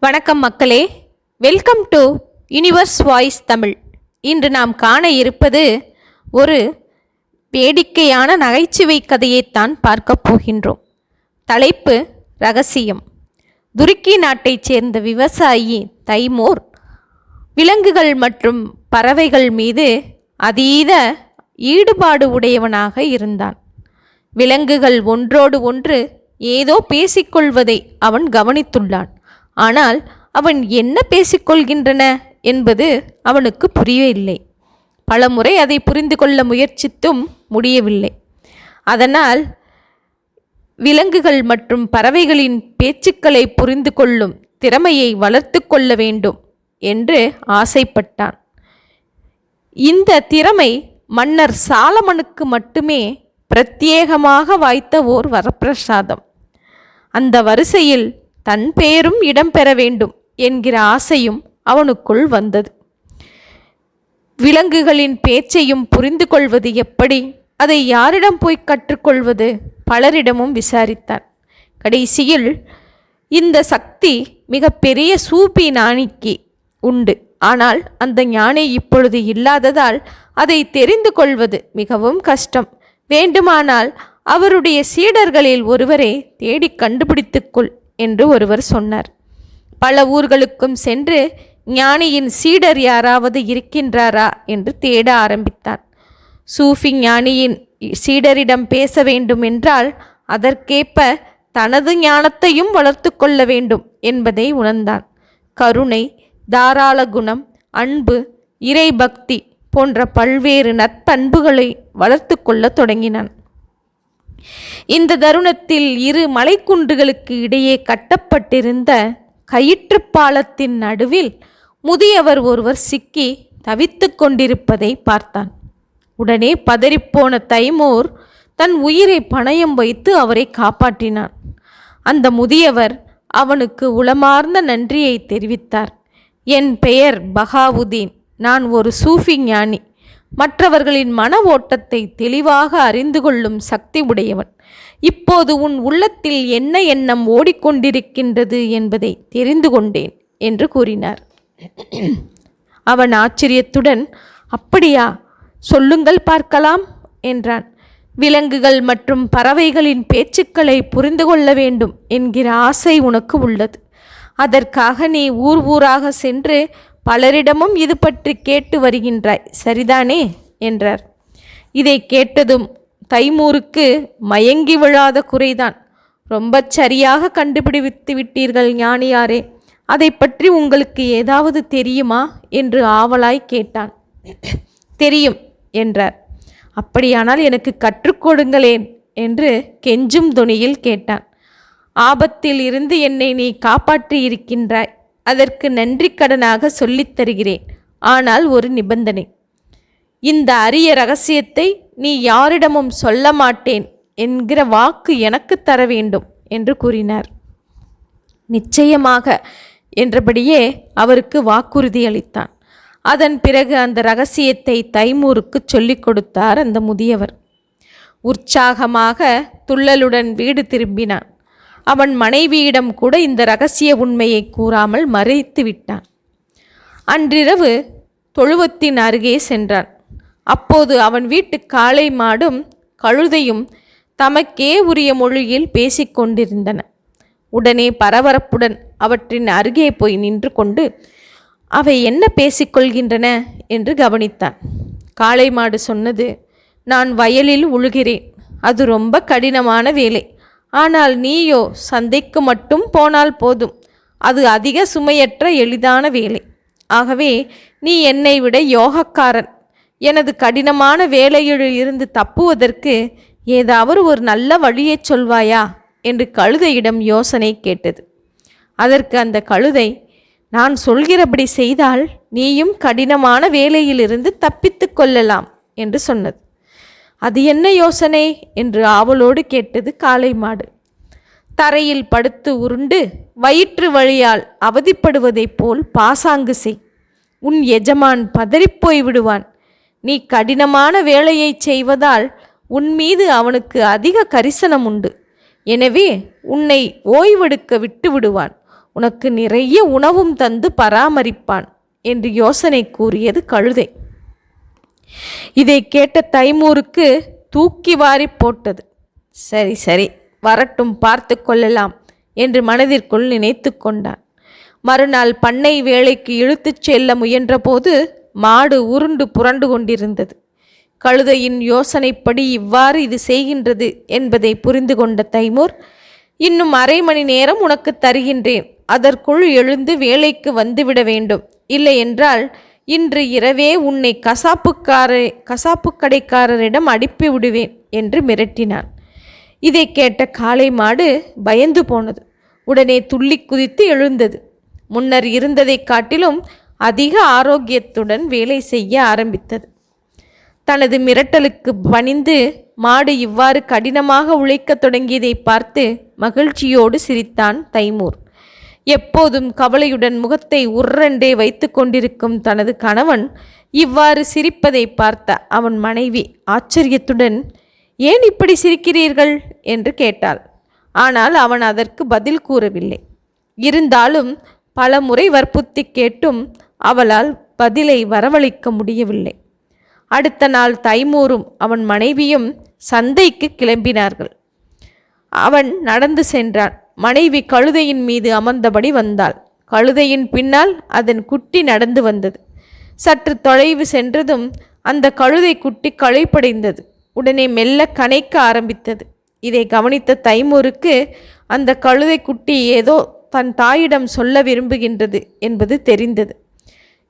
வணக்கம் மக்களே. Welcome to Universe Voice Tamil இன்று நாம் காண இருப்பது ஒரு வேடிக்கையான நகைச்சுவை கதையைத்தான் பார்க்கப் போகின்றோம். தலைப்பு ரகசியம். துருக்கி நாட்டைச் சேர்ந்த விவசாயி தைமோர் விலங்குகள் மற்றும் பறவைகள் மீது அதீத ஈடுபாடு உடையவனாக இருந்தான். விலங்குகள் ஒன்றோடு ஒன்று ஏதோ பேசிக்கொள்வதை அவன் கவனித்துள்ளான். ஆனால் அவன் என்ன பேசிக்கொள்கின்றன என்பது அவனுக்கு புரியவில்லை. பலமுறை அதை புரிந்து கொள்ள முயற்சித்தும் முடியவில்லை. அதனால் விலங்குகள் மற்றும் பறவைகளின் பேச்சுக்களை புரிந்து கொள்ளும் திறமையை வளர்த்து கொள்ள வேண்டும் என்று ஆசைப்பட்டான். இந்த திறமை மன்னர் சாலமனுக்கு மட்டுமே பிரத்யேகமாக வாய்த்த ஓர் வரப்பிரசாதம். அந்த வரிசையில் தன் பெயரும் இடம்பெற வேண்டும் என்கிற ஆசையும் அவனுக்குள் வந்தது. விலங்குகளின் பேச்சையும் புரிந்து கொள்வது எப்படி? அதை யாரிடம் போய் கற்றுக்கொள்வது? பலரிடமும் விசாரித்தான். கடைசியில் இந்த சக்தி மிகப்பெரிய சூப்பி நாணிக்கு உண்டு. ஆனால் அந்த ஞானி இப்பொழுது இல்லாததால் அதை தெரிந்து கொள்வது மிகவும் கஷ்டம். வேண்டுமானால் அவருடைய சீடர்களில் ஒருவரை தேடி கண்டுபிடித்துக்கொள் என்று ஒருவர் சொன்னார். பல ஊர்களுக்கும் சென்று ஞானியின் சீடர் யாராவது இருக்கின்றாரா என்று தேட ஆரம்பித்தான் சூஃபி ஞானியின் சீடரிடம் பேச வேண்டும் என்றால் அதற்கேற்ப தனது ஞானத்தையும் வளர்த்து கொள்ள வேண்டும் என்பதை உணர்ந்தான் கருணை தாராள குணம் அன்பு இறைபக்தி போன்ற பல்வேறு நற்பண்புகளை வளர்த்து கொள்ள தொடங்கினான். இந்த தருணத்தில் இரு மலைக்குன்றுகளுக்கு இடையே கட்டப்பட்டிருந்த கயிற்று பாலத்தின் நடுவில் முதியவர் ஒருவர் சிக்கி தவித்துக் கொண்டிருப்பதை பார்த்தான். உடனே பதறிப்போன தைமூர் தன் உயிரை பணயம் வைத்து அவரை காப்பாற்றினான். அந்த முதியவர் அவனுக்கு உளமார்ந்த நன்றியை தெரிவித்தார். என் பெயர் பகாவுதீன். நான் ஒரு சூஃபி ஞானி. மற்றவர்களின் மன ஓட்டத்தை தெளிவாக அறிந்து கொள்ளும் சக்தி உடையவன். இப்போது உன் உள்ளத்தில் என்ன எண்ணம் ஓடிக்கொண்டிருக்கின்றது என்பதை தெரிந்து கொண்டேன் என்று கூறினார். அவன் ஆச்சரியத்துடன் அப்படியா சொல்லுங்கள் பார்க்கலாம் என்றான். விலங்குகள் மற்றும் பறவைகளின் பேச்சுக்களை புரிந்து கொள்ள வேண்டும் என்கிற ஆசை உனக்கு உள்ளது. அதற்காக நீ ஊர் ஊராக சென்று பலரிடமும் இது பற்றி கேட்டு வருகின்றாய். சரிதானே? என்றார். இதை கேட்டதும் தைமூருக்கு மயங்கி விழாத குறைதான். ரொம்ப சரியாக கண்டுபிடித்து விட்டீர்கள் ஞானியாரே. அதை பற்றி உங்களுக்கு ஏதாவது தெரியுமா? என்று ஆவலாய் கேட்டான். தெரியும் என்றார். அப்படியானால் எனக்கு கற்றுக்கொடுங்களேன் என்று கெஞ்சும் துணியில் கேட்டான். ஆபத்தில் இருந்து என்னை நீ காப்பாற்றி இருக்கின்றாய் அதற்கு நன்றி கடனாக சொல்லித் தருகிறேன். ஆனால் ஒரு நிபந்தனை. இந்த அரிய ரகசியத்தை நீ யாரிடமும் சொல்ல மாட்டேன் என்கிற வாக்கு எனக்கு தர வேண்டும் என்று கூறினார். நிச்சயமாக என்றபடியே அவருக்கு வாக்குறுதி அளித்தான். அதன் பிறகு அந்த ரகசியத்தை தைமூருக்கு சொல்லிக் கொடுத்தார் அந்த முதியவர். உற்சாகமாக துள்ளலுடன் வீடு திரும்பினான். அவன் மனைவியிடம் கூட இந்த ரகசிய உண்மையை கூறாமல் மறைத்து விட்டான். அன்றிரவு தொழுவத்தின் அருகே சென்றான். அப்போது அவன் வீட்டு காளை மாடும் கழுதையும் தமக்கே உரிய மொழியில் பேசிக்கொண்டிருந்தன உடனே பரபரப்புடன் அவற்றின் அருகே போய் நின்று கொண்டு அவை என்ன பேசிக்கொள்கின்றன என்று கவனித்தான். காளை மாடு சொன்னது நான் வயலில் உழுகிறேன். அது ரொம்ப கடினமான வேலை. ஆனால் நீயோ சந்தைக்கு மட்டும் போனால் போதும். அது அதிக சுமையற்ற எளிதான வேலை. ஆகவே நீ என்னை விட யோகக்காரன். எனது கடினமான வேலையில் இருந்து தப்புவதற்கு ஏதாவது ஒரு நல்ல வழியைச் சொல்வாயா? என்று கழுதையிடம் யோசனை கேட்டது. அதற்கு அந்த கழுதை நான் சொல்கிறபடி செய்தால் நீயும் கடினமான வேலையிலிருந்து தப்பித்து கொள்ளலாம் என்று சொன்னது. அது என்ன யோசனை? என்று ஆவலோடு கேட்டது காளை மாடு. தரையில் படுத்து உருண்டு வயிற்று வழியால் அவதிப்படுவதைப் போல் பாசாங்கு செய். உன் எஜமான் பதறிப்போய் விடுவான். நீ கடினமான வேலையை செய்வதால் உன் மீது அவனுக்கு அதிக கரிசனம் உண்டு. எனவே உன்னை ஓய்வெடுக்க விட்டு விடுவான். உனக்கு நிறைய உணவும் தந்து பராமரிப்பான் என்று யோசனை கூறியது கழுதை. இதை கேட்ட தைமூருக்கு தூக்கி வாரி போட்டது. சரி சரி வரட்டும் பார்த்து கொள்ளலாம் என்று மனதிற்குள் நினைத்து கொண்டான். மறுநாள் பண்ணை வேலைக்கு இழுத்துச் செல்ல முயன்றபோது மாடு உருண்டு புரண்டு கொண்டிருந்தது. கழுதையின் யோசனைப்படி இவ்வாறு இது செய்கின்றது என்பதை புரிந்து கொண்ட தைமூர் இன்னும் அரை மணி நேரம் உனக்கு தருகின்றேன். அதற்குள் எழுந்து வேலைக்கு வந்துவிட வேண்டும். இல்லை என்றால் இன்று இரவே உன்னை கசாப்புக்கார கசாப்பு கடைக்காரரிடம் அடிப்பி விடுவேன் என்று மிரட்டினான். இதை கேட்ட காளை மாடு பயந்து போனது. உடனே துள்ளி குதித்து எழுந்தது. முன்னர் இருந்ததைக் காட்டிலும் அதிக ஆரோக்கியத்துடன் வேலை செய்ய ஆரம்பித்தது. தனது மிரட்டலுக்கு பணிந்து மாடு இவ்வாறு கடினமாக உழைக்கத் தொடங்கியதை பார்த்து மகிழ்ச்சியோடு சிரித்தான் தைமூர். எப்போதும் கவலையுடன் முகத்தை உர்ரண்டே வைத்து கொண்டிருக்கும் தனது கணவன் இவ்வாறு சிரிப்பதை பார்த்த அவன் மனைவி ஆச்சரியத்துடன் ஏன் இப்படி சிரிக்கிறீர்கள்? என்று கேட்டாள். ஆனால் அவன் அதற்கு பதில் கூறவில்லை. இருந்தாலும் பல முறை வற்புறுத்தி கேட்டும் அவளால் பதிலை வரவழைக்க முடியவில்லை. அடுத்த நாள் தைமூரும் அவன் மனைவியும் சந்தைக்கு கிளம்பினார்கள். அவன் நடந்து சென்றான். மனைவி கழுதையின் மீது அமர்ந்தபடி வந்தாள். கழுதையின் பின்னால் அதன் குட்டி நடந்து வந்தது. சற்று தொலைவு சென்றதும் அந்த கழுதை குட்டி களைப்படைந்தது. உடனே மெல்ல கனைக்க ஆரம்பித்தது. இதை கவனித்த தைமூருக்கு அந்த கழுதை குட்டி ஏதோ தன் தாயிடம் சொல்ல விரும்புகின்றது என்பது தெரிந்தது.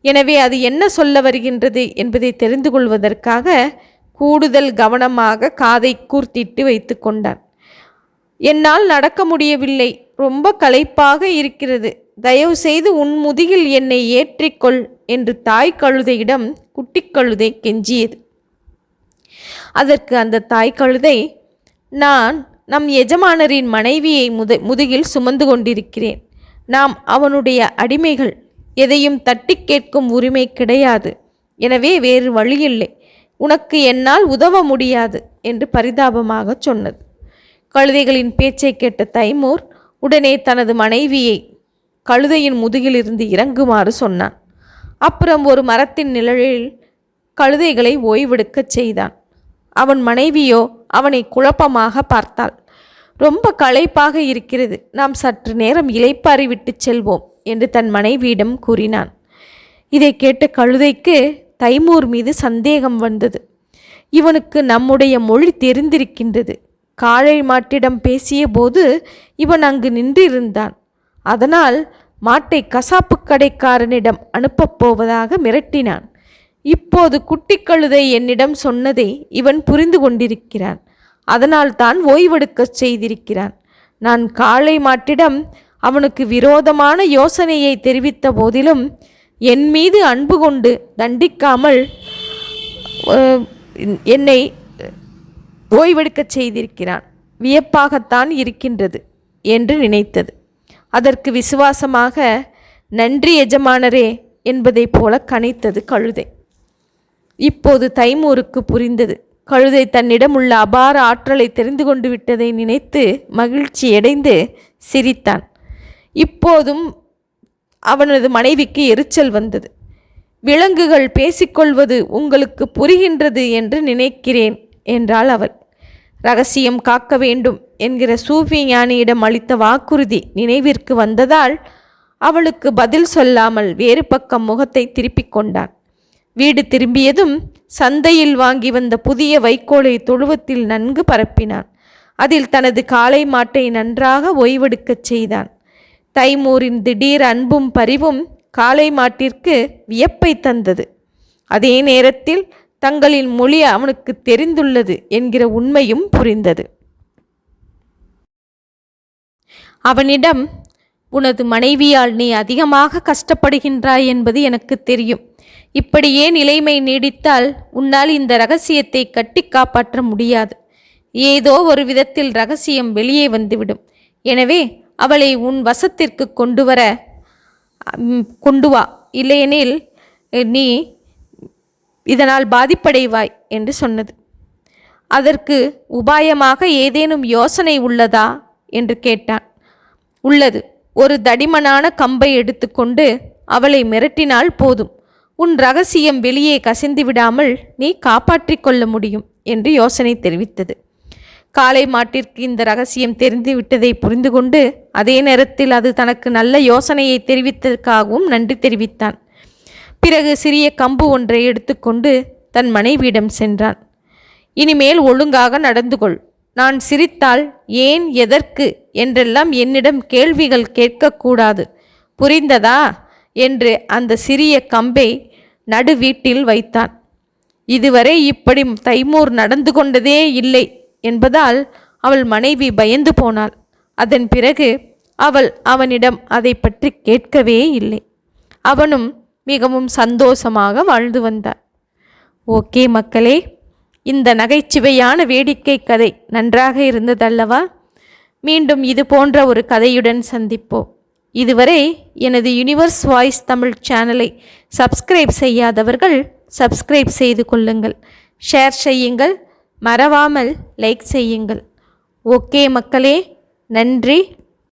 எனவே அது என்ன சொல்ல வருகின்றது என்பதை தெரிந்து கொள்வதற்காக கூடுதல் கவனமாக காதை கூர்த்திட்டு வைத்து கொண்டான். என்னால் நடக்க முடியவில்லை. ரொம்ப களைப்பாக இருக்கிறது. தயவு செய்து உன் முதுகில் என்னை ஏற்றிக்கொள் என்று தாய் கழுதையிடம் குட்டி கழுதை கெஞ்சியது. அதற்கு அந்த தாய் கழுதை நான் நம் எஜமானரின் மனைவியை முத முதுகில் சுமந்து கொண்டிருக்கிறேன். நாம் அவனுடைய அடிமைகள். எதையும் தட்டி கேட்கும் உரிமை கிடையாது. எனவே வேறு வழியில்லை. உனக்கு என்னால் உதவ முடியாது என்று பரிதாபமாக சொன்னது. கழுதைகளின் பேச்சை கேட்ட தைமூர் உடனே தனது மனைவியை கழுதையின் முதுகிலிருந்து இறங்குமாறு சொன்னான். அப்புறம் ஒரு மரத்தின் நிழலில் கழுதைகளை ஓய்வெடுக்கச் செய்தான். அவன் மனைவியோ அவனை குழப்பமாக பார்த்தாள். ரொம்ப களைப்பாக இருக்கிறது. நாம் சற்று நேரம் இலைப்பாரி விட்டு செல்வோம் என்று தன் மனைவியிடம் கூறினான். இதை கேட்ட கழுதைக்கு தைமூர் மீது சந்தேகம் வந்தது. இவனுக்கு நம்முடைய மொழி தெரிந்திருக்கின்றது. காளை மாட்டிடம் பேசிய போது இவன் அங்கு நின்றிருந்தான். அதனால் மாட்டை கசாப்பு கடைக்காரனிடம் அனுப்பப் போவதாக மிரட்டினான். இப்போது குட்டி கழுதை என்னிடம் சொன்னதை இவன் புரிந்து கொண்டிருக்கிறான். அதனால் தான் ஓய்வெடுக்கச் செய்திருக்கிறான். நான் காளை மாட்டிடம் அவனுக்கு விரோதமான யோசனையை தெரிவித்த போதிலும் என் மீது அன்பு கொண்டு தண்டிக்காமல் என்னை ஓய்வெடுக்கச் செய்திருக்கிறான். வியப்பாகத்தான் இருக்கின்றது என்று நினைத்தது. அதற்கு விசுவாசமாக நன்றி எஜமானரே என்பதைப் போல கனைத்தது கழுதை. இப்போது தைமூருக்கு புரிந்தது. கழுதை தன்னிடம் உள்ள அபார ஆற்றலை தெரிந்து கொண்டு விட்டதை நினைத்து மகிழ்ச்சியடைந்து சிரித்தான். இப்போதும் அவனது மனைவிக்கு எரிச்சல் வந்தது. விலங்குகள் பேசிக்கொள்வது உங்களுக்கு புரிகின்றது என்று நினைக்கிறேன் என்றாள் அவள். ரகசியம் காக்க வேண்டும் என்கிற சூஃபி ஞானியிடம் அளித்த வாக்குறுதி நினைவிற்கு வந்ததால் அவளுக்கு பதில் சொல்லாமல் வேறு பக்கம் முகத்தை திருப்பிக் கொண்டான். வீடு திரும்பியதும் சந்தையில் வாங்கி வந்த புதிய வைக்கோலை தொழுவத்தில் நன்கு பரப்பினான். அதில் தனது காளை மாட்டை நன்றாக ஓய்வெடுக்கச் செய்தான். தைமூரின் திடீர் அன்பும் பரிவும் காளை மாட்டிற்கு வியப்பை தந்தது. அதே நேரத்தில் தங்களின் மொழி அவனுக்கு தெரிந்துள்ளது என்கிற உண்மையும் புரிந்தது. அவனிடம் உனது மனைவியால் நீ அதிகமாக கஷ்டப்படுகின்றாய் என்பது எனக்கு தெரியும். இப்படியே நிலைமை நீடித்தால் உன்னால் இந்த ரகசியத்தை கட்டி காப்பாற்ற முடியாது. ஏதோ ஒரு விதத்தில் ரகசியம் வெளியே வந்துவிடும். எனவே அவளை உன் வசத்திற்கு கொண்டு வர கொண்டு வா. இல்லையெனில் நீ இதனால் பாதிப்படைவாய் என்று சொன்னது. அதற்கு உபாயமாக ஏதேனும் யோசனை உள்ளதா? என்று கேட்டான். உள்ளது. ஒரு தடிமனான கம்பை எடுத்துக்கொண்டு அவளை மிரட்டினால் போதும். உன் ரகசியம் வெளியே கசிந்து விடாமல் நீ காப்பாற்றிக் கொள்ள முடியும் என்று யோசனை தெரிவித்தது. காளை மாட்டிற்கு இந்த ரகசியம் தெரிந்து விட்டதை புரிந்து கொண்டு அதே நேரத்தில் அது தனக்கு நல்ல யோசனையை தெரிவித்ததற்காகவும் நன்றி தெரிவித்தான். பிறகு சிறிய கம்பு ஒன்றை எடுத்துக்கொண்டு தன் மனைவியிடம் சென்றான். இனிமேல் ஒழுங்காக நடந்து கொள் நான் சிரித்தால் ஏன் எதற்கு என்றெல்லாம் என்னிடம் கேள்விகள் கேட்கக்கூடாது. புரிந்ததா? என்று அந்த சிறிய கம்பை நடு வீட்டில் வைத்தான். இதுவரை இப்படி தைமூர் நடந்து கொண்டதே இல்லை என்பதால் அவள் மனைவி பயந்து போனாள். அதன் பிறகு அவள் அவனிடம் அதை பற்றி கேட்கவே இல்லை. அவனும் மிகவும் சந்தோஷமாக வாழ்ந்து வந்தார். ஓகே மக்களே இந்த நகைச்சுவையான வேடிக்கை கதை நன்றாக இருந்ததல்லவா? மீண்டும் இது போன்ற ஒரு கதையுடன் சந்திப்போம். இதுவரை எனது யுனிவர்ஸ் வாய்ஸ் தமிழ் சேனலை சப்ஸ்கிரைப் செய்யாதவர்கள் சப்ஸ்கிரைப் செய்து கொள்ளுங்கள். ஷேர் செய்யுங்கள் மறவாமல் லைக் செய்யுங்கள். ஓகே மக்களே நன்றி.